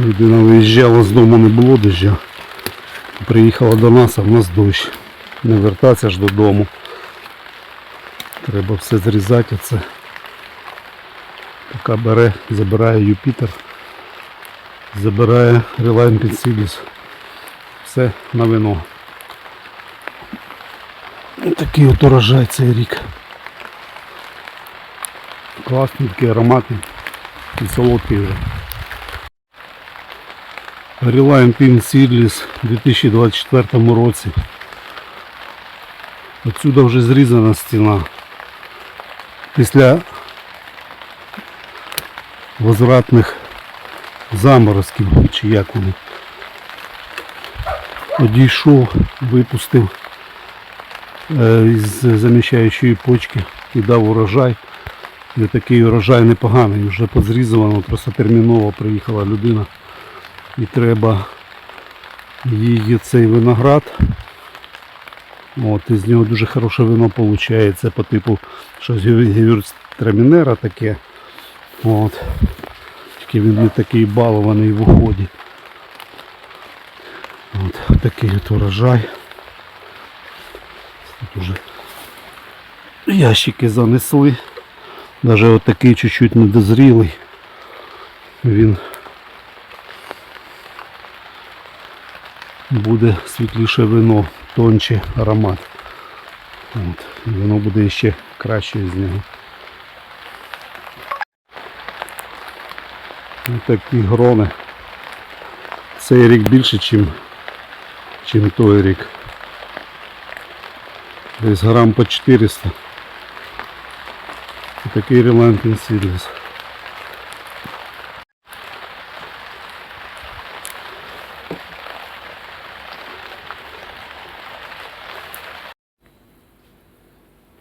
Людина виїжджала з дому, не було дощу. Приїхала до нас, а в нас дощ. Не вертатися ж додому. Треба все зрізати оце. Поки бере, забирає Юпітер, забирає Reliant Pensilis. Все на вино. Такий от урожай цей рік. Класний, такий ароматний і солодкий вже. Reliant Pin Seedless у 2024 році. Отсюда вже зрізана стіна. Після возвратних заморозків, чи як вони. Одійшов, випустив е, із заміщаючої почки і дав урожай. І такий урожай непоганий, вже позрізано, просто терміново приїхала людина. І треба її цей виноград. От, із нього дуже хороше вино виходить по типу щось гевюрстрамінера таке. От. Тільки він не такий балований в уході. От такий от урожай. Тут уже ящики занесли. Навіть отакий чуть-чуть недозрілий. Він буде світліше вино, тонче аромат. От. Воно буде ще краще з нього. Ось такі грони. Цей рік більше, чим, чим той рік. Десь грам по 400. Такий Reliant Seedless.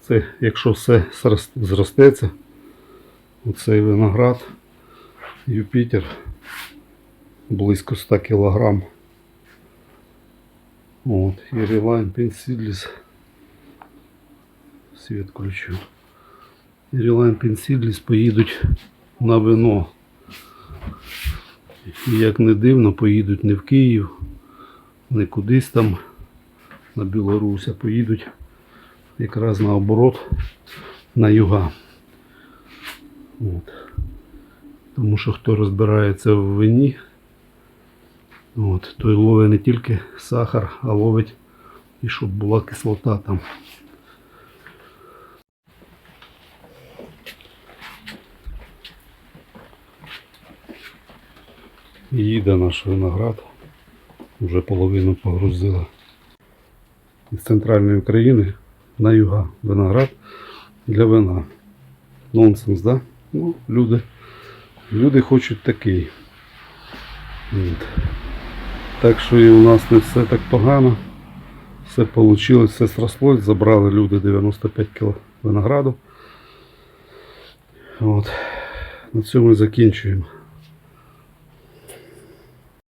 Це якщо все зрос- зростеться, оцей виноград, Юпітер близько 100 кг. От, і Reliant Pensilis. Світ включу. І Reliant Pensilis поїдуть на вино. І як не дивно, поїдуть не в Київ, не кудись там на Білорусь, а поїдуть якраз наоборот на юга. От. Тому що хто розбирається в вині, от, той ловить не тільки сахар, а ловить і щоб була кислота там. Їде наш виноград. Вже половину погрузила. Із центральної України на юга виноград для вина. Нонсенс, да? Ну, люди. Люди хочуть такий. От. Так що і у нас не все так погано. Все вийшло, все срослось. Забрали люди 95 кг винограду. От. На цьому закінчуємо.